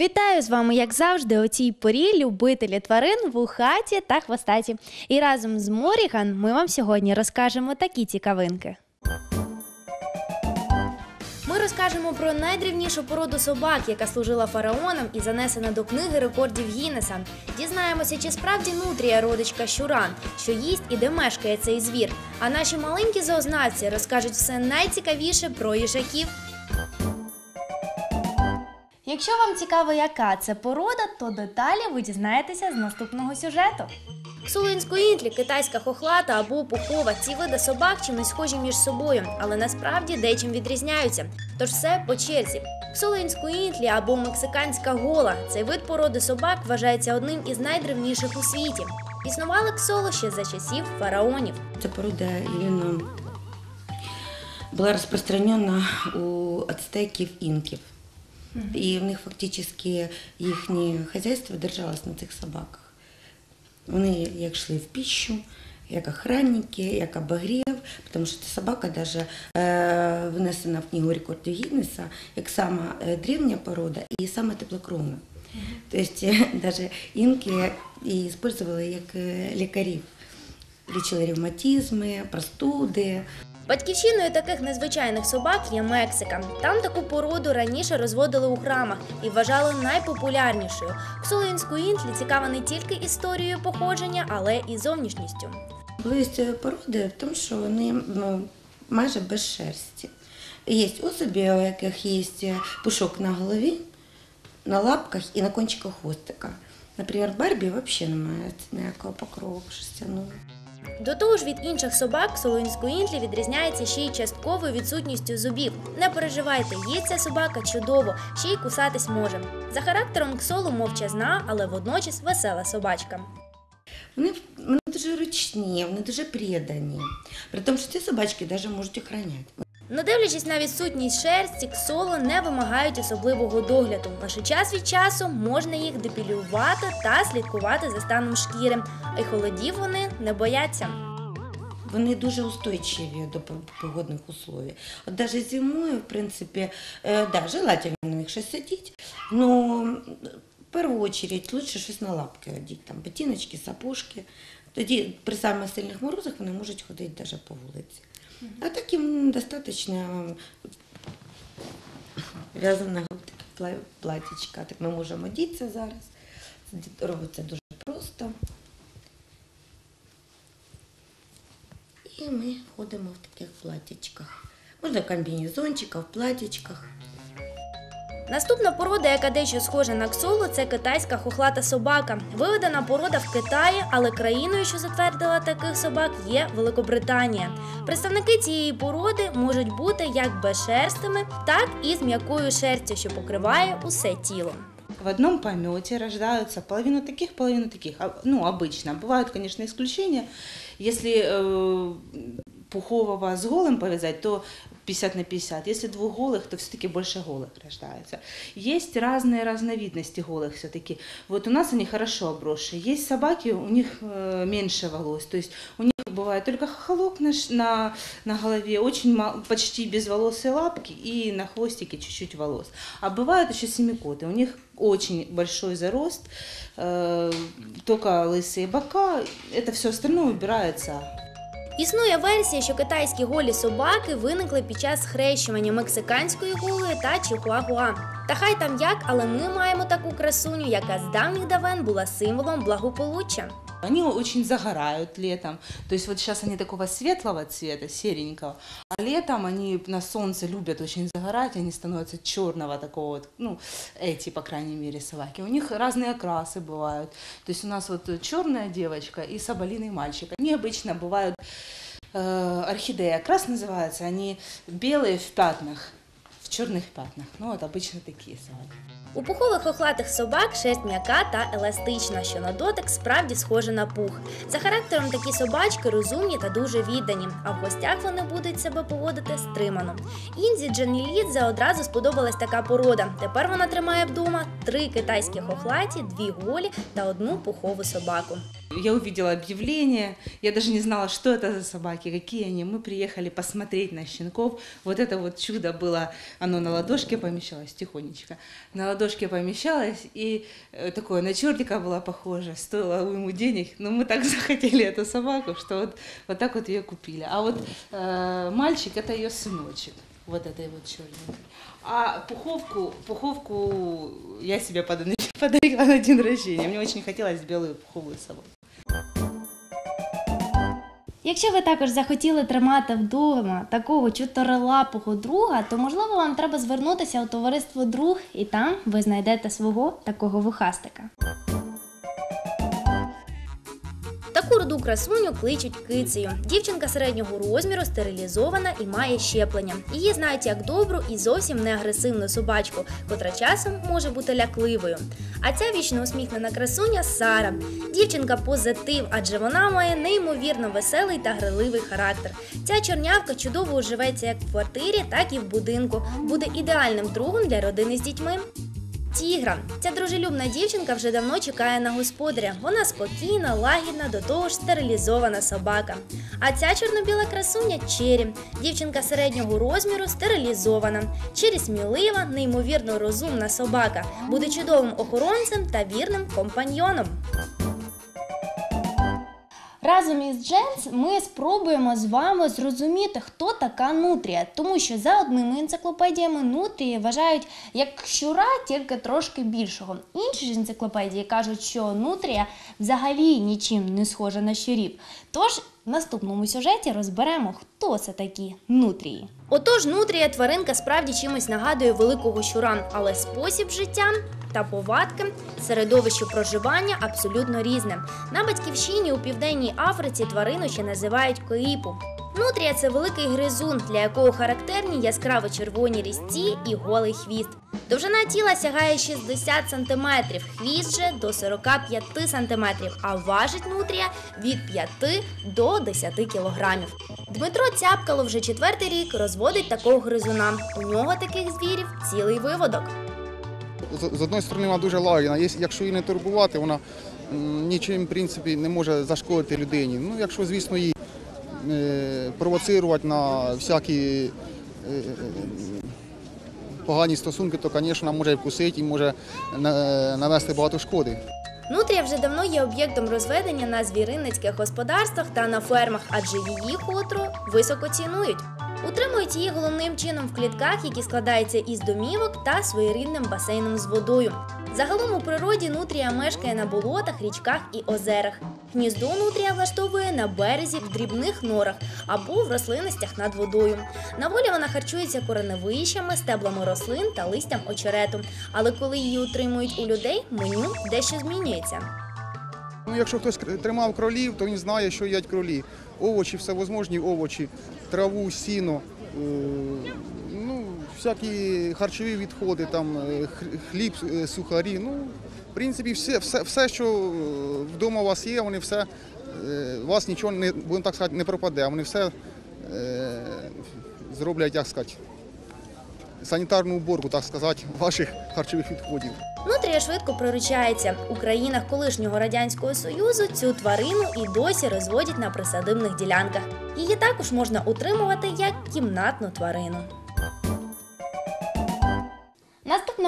Вітаю з вами, як завжди, у цій порі любителі тварин вухаті та хвостаті. І разом з Моріган ми вам сьогодні розкажемо такі цікавинки. Ми розкажемо про найдрівнішу породу собак, яка служила фараонам і занесена до книги рекордів Гіннеса. Дізнаємося, чи справді нутрія родичка щуран, що їсть і де мешкає цей звір. А наші маленькі зоознавці розкажуть все найцікавіше про їжаків. Якщо вам цікаво, яка це порода, то деталі ви дізнаєтеся з наступного сюжету. Ксулинсько-інтлі, китайська хохлата або пухова. Ці види собак чимось схожі між собою, але насправді дечим відрізняються. Тож все по черзі. Ксулинсько-інтлі або мексиканська гола. Цей вид породи собак вважається одним із найдревніших у світі. Існували ксоло ще за часів фараонів. Эта порода именно была распространена у ацтеків, інків. І в них фактично їхнє хазяйство держалось на цих собаках. Вони як йшли в пищу, як охранники, як обогрів, тому що ця собака даже е, внесена в книгу рекордів Гіннеса як сама е, древня порода і сама теплокровна. Тобто навіть інки її використовували як лікарів. Лічили ревматизми, простуди. Батьківщиною таких незвичайних собак є Мексика. Там таку породу раніше розводили у храмах і вважали найпопулярнішою. Ксолинську інтлі цікава не тільки історією походження, але і зовнішністю. Особливість породи в тому, що вони ну, майже без шерсті. Є особі, у яких є пушок на голові, на лапках і на кончиках хвостика. Наприклад, Барбі взагалі немає ніякого покрову шерстяного. До того ж, від інших собак Солонську інтлі відрізняється ще й частковою відсутністю зубів. Не переживайте, є ця собака чудово, ще й кусатись може. За характером ксолу мовчазна, але водночас весела собачка. Вони, вони дуже ручні, вони дуже предані. При тому, що ці собачки навіть можуть охороняти. Не дивлячись на відсутність шерсті, ксоло не вимагають особливого догляду. Лише час від часу можна їх депілювати та слідкувати за станом шкіри. І холодів вони не бояться. Вони дуже устойчиві до погодних условий. От навіть зимою, в принципі, е, да, желательно на них щось сидіти, но в першу чергу лучше щось на лапки одіти, там ботиночки, сапожки. Тоді при самих сильних морозах вони можуть ходити навіть по вулиці. А так ему достаточно в'язаного платічка. Так ми можемо одітися зараз. Робиться дуже просто. І ми ходимо в таких платічках. Можна комбінезончиках, в платічках. Наступна порода, яка дещо схожа на ксолу, це китайська хохлата собака. Виведена порода в Китаї, але країною, що затвердила таких собак, є Великобританія. Представники цієї породи можуть бути як безшерстими, так і з м'якою шерстю, що покриває усе тіло. В одном помете рождаются половину таких, половину таких. А, Ну, обычно. Бывают, конечно, исключения. Если э, пухового с голым повязать, то 50 на 50. Если двух голых, то все-таки больше голых рождается. Есть разные разновидности голых все-таки. Вот у нас они хорошо обросшие. Есть собаки, у них э, меньше волос. То есть у них бывает только хохолок на, на, на голове, очень мал, почти безволосые лапки и на хвостике чуть-чуть волос. А бывают еще семикоты. У них очень большой зарост, э, только лысые бока. Это все остальное убирается Існує версія, що китайські голі собаки виникли під час схрещування мексиканської голої та чихуахуа. Та хай там як, але ми маємо таку красуню, яка з давніх давен була символом благополуччя. Они очень загорают летом. То есть вот сейчас они такого светлого цвета, серенького, а летом они на солнце любят очень загорать, они становятся черного такого вот, ну, эти, по крайней мере, собаки. У них разные окрасы бывают. То есть у нас вот черная девочка и соболиный мальчик. Они обычно бывают э, орхидея, окрас называется, они белые в пятнах, в черных пятнах. Ну, вот обычно такие собаки. У пухових охлатих собак шерсть м'яка та еластична, що на дотик справді схоже на пух. За характером такі собачки розумні та дуже віддані, а в гостях вони будуть себе поводити стримано. Інзі Джанілідзе одразу сподобалась така порода. Тепер вона тримає вдома три китайські хохлаті, дві голі та одну пухову собаку. Я увидела объявление, я даже не знала, что это за собаки, какие они. Мы приехали посмотреть на щенков. Вот это вот чудо было, оно на ладошке помещалось, тихонечко. На ладошке помещалось, и э, такое на чертика было похоже, стоило ему денег. Но мы так захотели эту собаку, что вот, вот так вот ее купили. А вот э, мальчик, это ее сыночек, вот этой вот черненькой. А пуховку, пуховку я себе подарила на день рождения. Мне очень хотелось белую пуховую собаку. Якщо ви також захотіли тримати вдома такого чотирилапого друга, то можливо вам треба звернутися у товариство друг, і там ви знайдете свого такого вухастика. Руду красуню кличуть кицею. Дівчинка середнього розміру стерилізована і має щеплення. Її знають як добру і зовсім не агресивну собачку, котра часом може бути лякливою. А ця вічно усміхнена красуня Сара. Дівчинка позитив, адже вона має неймовірно веселий та граливий характер. Ця чорнявка чудово уживеться як в квартирі, так і в будинку. Буде ідеальним другом для родини з дітьми. Тігра. Ця дружелюбна дівчинка вже давно чекає на господаря. Вона спокійна, лагідна, до того ж стерилізована собака. А ця чорно-біла красуня Чері. Дівчинка середнього розміру стерилізована. Чері смілива, неймовірно розумна собака. Буде чудовим охоронцем та вірним компаньйоном. Разом із Дженс ми спробуємо з вами зрозуміти, хто така нутрія, тому що за одними енциклопедіями нутрії вважають як щура, тільки трошки більшого. Інші ж енциклопедії кажуть, що нутрія взагалі нічим не схожа на щурів. Тож наступному сюжеті розберемо, хто це такі нутрії. Отож, нутрія тваринка справді чимось нагадує великого щура, але спосіб життя та повадки, середовище проживання абсолютно різне. На батьківщині у південній Африці тварину ще називають коїпу. Нутрія це великий гризун, для якого характерні яскраво червоні різці і голий хвіст. Довжина тіла сягає 60 см, хвіст же до 45 см, а важить нутрія від 5 до 10 кілограмів. Дмитро Цяпкало вже четвертий рік розводить такого гризуна. У нього таких звірів цілий виводок. з з одної сторони вона дуже лагідна. Якщо її не турбувати, вона нічим не може зашкодити людині. Ну, якщо, звісно, її е, провоцирувати на всякі е, погані стосунки, то, звісно, може вкусити і може навести багато шкоди. Нутрія вже давно є об'єктом розведення на звіринницьких господарствах та на фермах, адже її хутро високо цінують. Утримують її головним чином в клітках, які складаються із домівок та своєрідним басейном з водою. Загалом у природі нутрія мешкає на болотах, річках і озерах. Гніздо нутрія влаштовує на березі в дрібних норах або в рослинностях над водою. На волі вона харчується кореневищами, стеблами рослин та листям очерету. Але коли її утримують у людей, меню дещо змінюється. Ну, якщо хтось тримав кролів, то він знає, що їдять кролі. Овочі, всевозможні овочі, траву, сіно, е, ну, всякі харчові відходи, там, е, хліб, е, сухарі. Ну, в принципі, все, все, все, що вдома у вас є, вони все, у вас нічого не, будемо так сказати, не пропаде, вони все зроблять, як сказати, санітарну уборку, так сказати, ваших харчових відходів. Нутрія швидко приручається. У країнах колишнього радянського союзу цю тварину і досі розводять на присадибних ділянках. Її також можна утримувати як кімнатну тварину.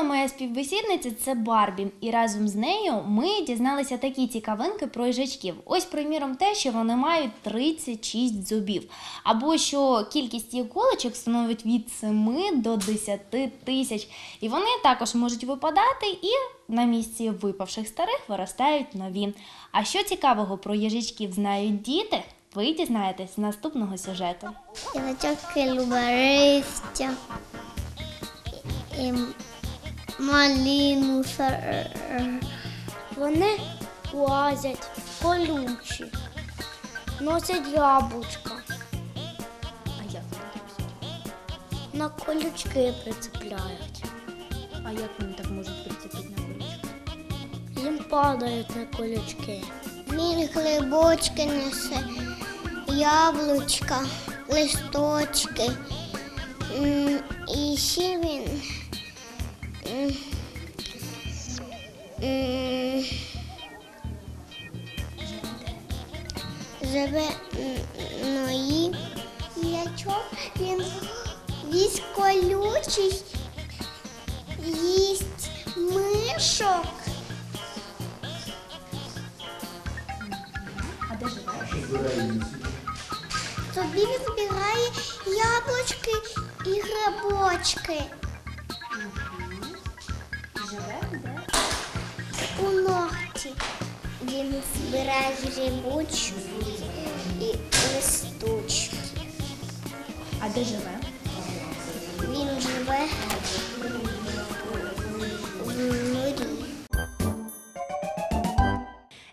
Наступна моя співбесідниця це Барбі, і разом з нею ми дізналися такі цікавинки про їжачків. Ось, приміром, те, що вони мають 36 зубів, або що кількість їх голочок становить від 7 до 10 тисяч. І вони також можуть випадати і на місці випавших старих виростають нові. А що цікавого про їжачків знають діти? Ви дізнаєтесь з наступного сюжету. Дівчатки любить сар- Вони лазять колючі, носять яблучка, А як на колючки прицепляють. А як вони так можуть прицепити на колючку? Їм падають на колючки. Він грибочки несе, яблучка, листочки. І ще він. І ячок, він весь колючий, їсть мишок. А де живе? Тобі він збирає яблучки і грибочки Живе де? у ногті. Він збирає грибочки і листочки. А де живе? Він живе в норі.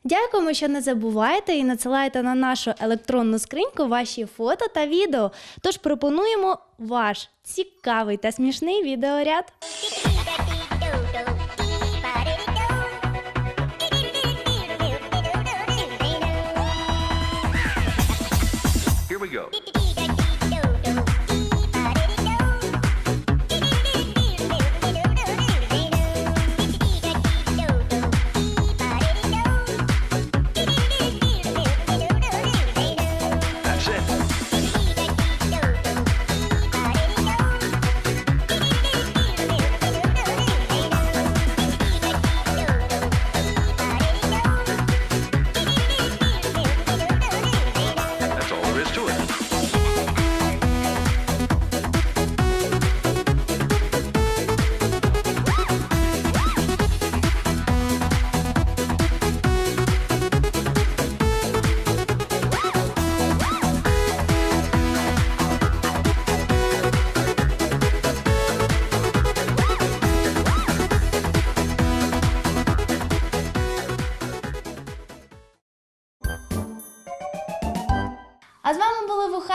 Дякуємо, що не забуваєте і надсилаєте на нашу електронну скриньку ваші фото та відео. Тож пропонуємо ваш цікавий та смішний відеоряд. We go.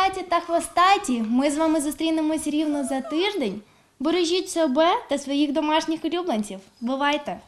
Вами та Хвостаті. Ми з вами зустрінемось рівно за тиждень. Бережіть себе та своїх домашніх улюбленців. Бувайте!